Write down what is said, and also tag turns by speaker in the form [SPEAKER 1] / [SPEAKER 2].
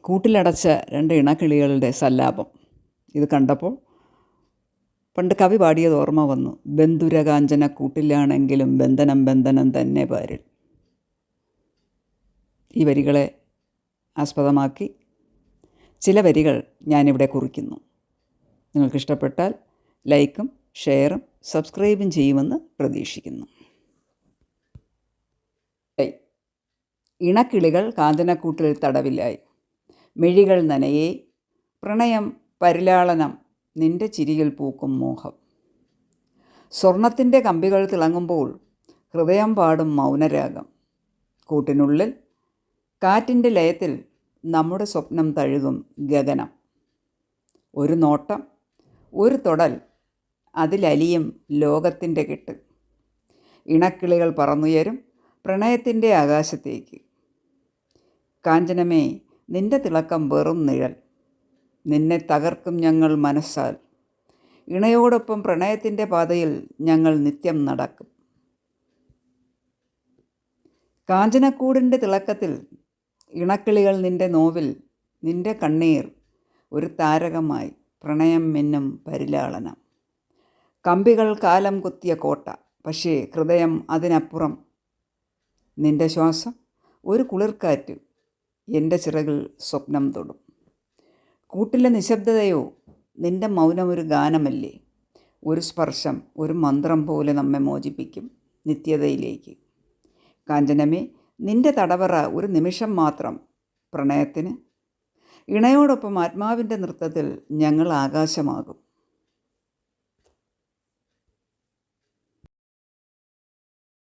[SPEAKER 1] കൂട്ടിലടച്ച രണ്ട് ഇണക്കിളികളുടെ സല്ലാപം. ഇത് കണ്ടപ്പോൾ പണ്ട് കവി പാടിയത് ഓർമ്മ വന്നു. ബന്ധുരകാഞ്ചന കൂട്ടിലാണെങ്കിലും ബന്ധനം ബന്ധനം തന്നെ പാരിൽ. ഈ വരികളെ ആസ്പദമാക്കി ചില വരികൾ ഞാനിവിടെ കുറിക്കുന്നു. നിങ്ങൾക്കിഷ്ടപ്പെട്ടാൽ ലൈക്കും ഷെയറും സബ്സ്ക്രൈബും ചെയ്യുമെന്ന് പ്രതീക്ഷിക്കുന്നു. ഇണക്കിളികൾ കാഞ്ചനക്കൂട്ടിൽ തടവിലായി. മിഴികൾ നനയെ പ്രണയം പരിലാളനം നിന്റെ ചിരിയിൽ പൂക്കും മോഹം. സ്വർണത്തിന്റെ കമ്പികൾ തിളങ്ങുമ്പോൾ ഹൃദയം പാടും മൗനരാഗം. കൂട്ടിനുള്ളിൽ കാറ്റിന്റെ ലയത്തിൽ നമ്മുടെ സ്വപ്നം തഴുകും ഗഗനം. ഒരു നോട്ടം ഒരു തൊടൽ അതിലലിയും ലോകത്തിന്റെ കെട്ട്. ഇണക്കിളികൾ പറന്നുയരും പ്രണയത്തിന്റെ ആകാശത്തേക്ക്. കാഞ്ചനമേ നിന്റെ തിളക്കം വെറും നിഴൽ. നിന്നെ തകർക്കും ഞങ്ങൾ മനസ്സാൽ. ഇണയോടൊപ്പം പ്രണയത്തിന്റെ പാതയിൽ ഞങ്ങൾ നിത്യം നടക്കും. കാഞ്ചനക്കൂടിന്റെ തിളക്കത്തിൽ ഇണക്കിളികൾ നിന്റെ നോവിൽ നിന്റെ കണ്ണീർ ഒരു താരകമായി പ്രണയം മിന്നും പരിലാളനം. കമ്പികൾ കാലം കുത്തിയ കോട്ട പക്ഷേ ഹൃദയം അതിനപ്പുറം. നിന്റെ ശ്വാസം ഒരു കുളിർക്കാറ്റ് എന്റെ ചിറകിൽ സ്വപ്നം തൊടും. കൂട്ടിലെ നിശബ്ദതയോ നിന്റെ മൗനം ഒരു ഗാനമല്ലേ? ഒരു സ്പർശം ഒരു മന്ത്രം പോലെ നമ്മെ മോചിപ്പിക്കും നിത്യതയിലേക്ക്. കാഞ്ചനമേ നിന്റെ തടവറ ഒരു നിമിഷം മാത്രം പ്രണയത്തിന്. ഇണയോടൊപ്പം ആത്മാവിന്റെ നൃത്തത്തിൽ ഞങ്ങൾ ആകാശമാകും.